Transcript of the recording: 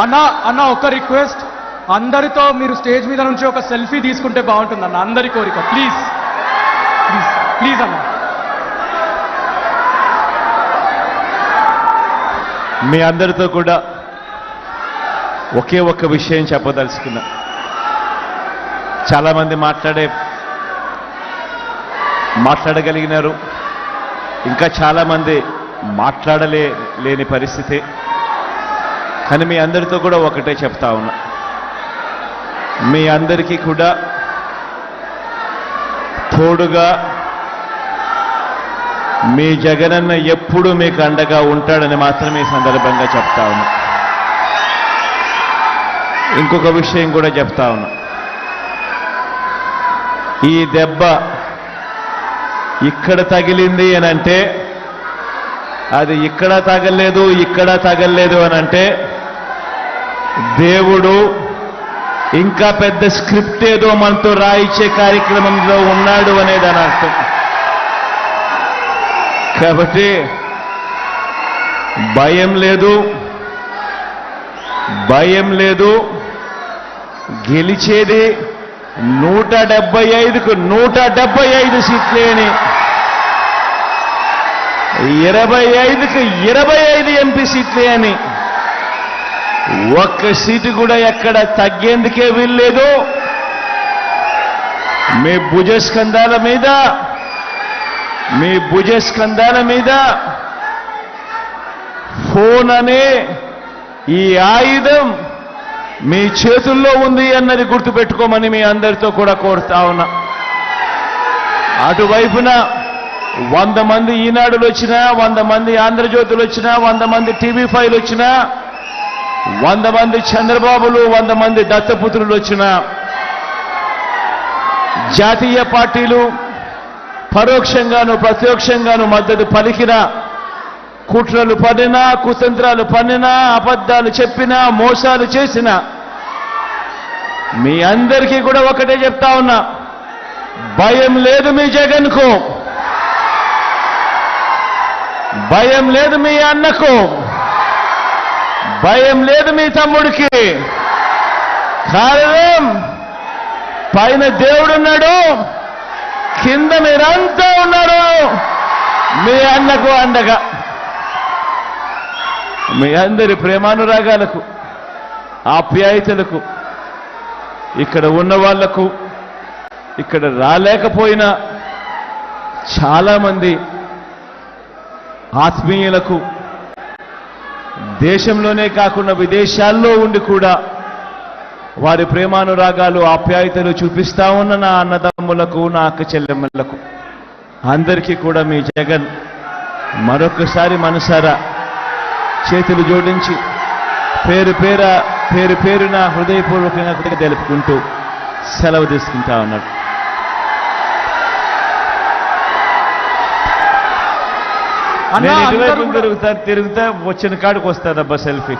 అన్న అన్న ఒక రిక్వెస్ట్ అందరితో మీరు స్టేజ్ మీద నుంచి ఒక సెల్ఫీ తీసుకుంటే బాగుంటుంది అన్న అందరి కోరిక. ప్లీజ్ ప్లీజ్ ప్లీజ్ అన్న. మీ అందరితో కూడా ఒకే ఒక్క విషయం చెప్పదలుచుకున్నా. చాలామంది మాట్లాడే మాట్లాడగలిగినారు. ఇంకా చాలామంది మాట్లాడలే లేని పరిస్థితి. కానీ మీ అందరితో కూడా ఒకటే చెప్తా ఉన్నా. మీ అందరికీ కూడా తోడుగా మీ జగనన్న ఎప్పుడు మీకు అండగా ఉంటాడని మాత్రమే సందర్భంగా చెప్తా ఉన్నా. ఇంకొక విషయం కూడా చెప్తా ఉన్నా. ఈ దెబ్బ ఇక్కడ తగిలింది అని అంటే అది ఇక్కడ తగలేదు ఇక్కడ తగలేదు అని అంటే దేవుడు ఇంకా పెద్ద స్క్రిప్ట్ ఏదో మనతో రాయించే కార్యక్రమంలో ఉన్నాడు అనేది అని అర్థం. కాబట్టి భయం లేదు భయం లేదు. గెలిచేది నూట డెబ్బై ఐదుకు నూట డెబ్బై ఐదు సీట్లేని ఇరవై ఐదుకు ఇరవై ఐదు ఎంపీ సీట్లే అని ఒక్క సీటు కూడా ఎక్కడ తగ్గేందుకే వీల్లేదు. మీ భుజస్కంధాల మీద మీ భుజస్కంధాల మీద ఫోన్ అనే ఈ ఆయుధం మీ చేతుల్లో ఉంది అన్నది గుర్తుపెట్టుకోమని మీ అందరితో కూడా కోరుతా ఉన్నా. అటువైపున వంద మంది ఈనాడులు వచ్చినా వంద మంది ఆంధ్రజ్యోతులు వచ్చినా వంద మంది టీవీ ఫైవ్ వచ్చినా వంద మంది చంద్రబాబులు వంద మంది దత్తపుత్రులు వచ్చిన జాతీయ పార్టీలు పరోక్షంగాను ప్రత్యక్షంగాను మద్దతు పలికిన కుట్రలు పడినా కుతంత్రాలు పన్నినా అబద్ధాలు చెప్పినా మోసాలు చేసినా మీ అందరికీ కూడా ఒకటే చెప్తా ఉన్నా. భయం లేదు మీ జగన్కు. భయం లేదు మీ అన్నకు. భయం లేదు మీ తమ్ముడికి. కారణం పైన దేవుడున్నాడు కింద మీరంతా ఉన్నాడు మీ అన్నకు అండగా. మీ అందరి ప్రేమానురాగాలకు ఆప్యాయతలకు ఇక్కడ ఉన్న వాళ్ళకు ఇక్కడ రాలేకపోయినా చాలామంది ఆత్మీయులకు దేశంలోనే కాకుండా విదేశాల్లో ఉండి కూడా వారి ప్రేమానురాగాలు ఆప్యాయతలు చూపిస్తా ఉన్న నా అన్నదమ్ములకు నా అక్క చెల్లెమ్మలకు. అందరికీ కూడా మీ జగన్ మరొకసారి మనసారా చేతులు జోడించి పేరు పేర పేరు పేరున హృదయపూర్వకంగా కూడా తెలుపుకుంటూ సెలవు తీసుకుంటా ఉన్నాడు. నేను ఇటువైపు తిరుగుతా తిరుగుతా వచ్చిన కాడికి వస్తానబ్బా సెల్ఫీ.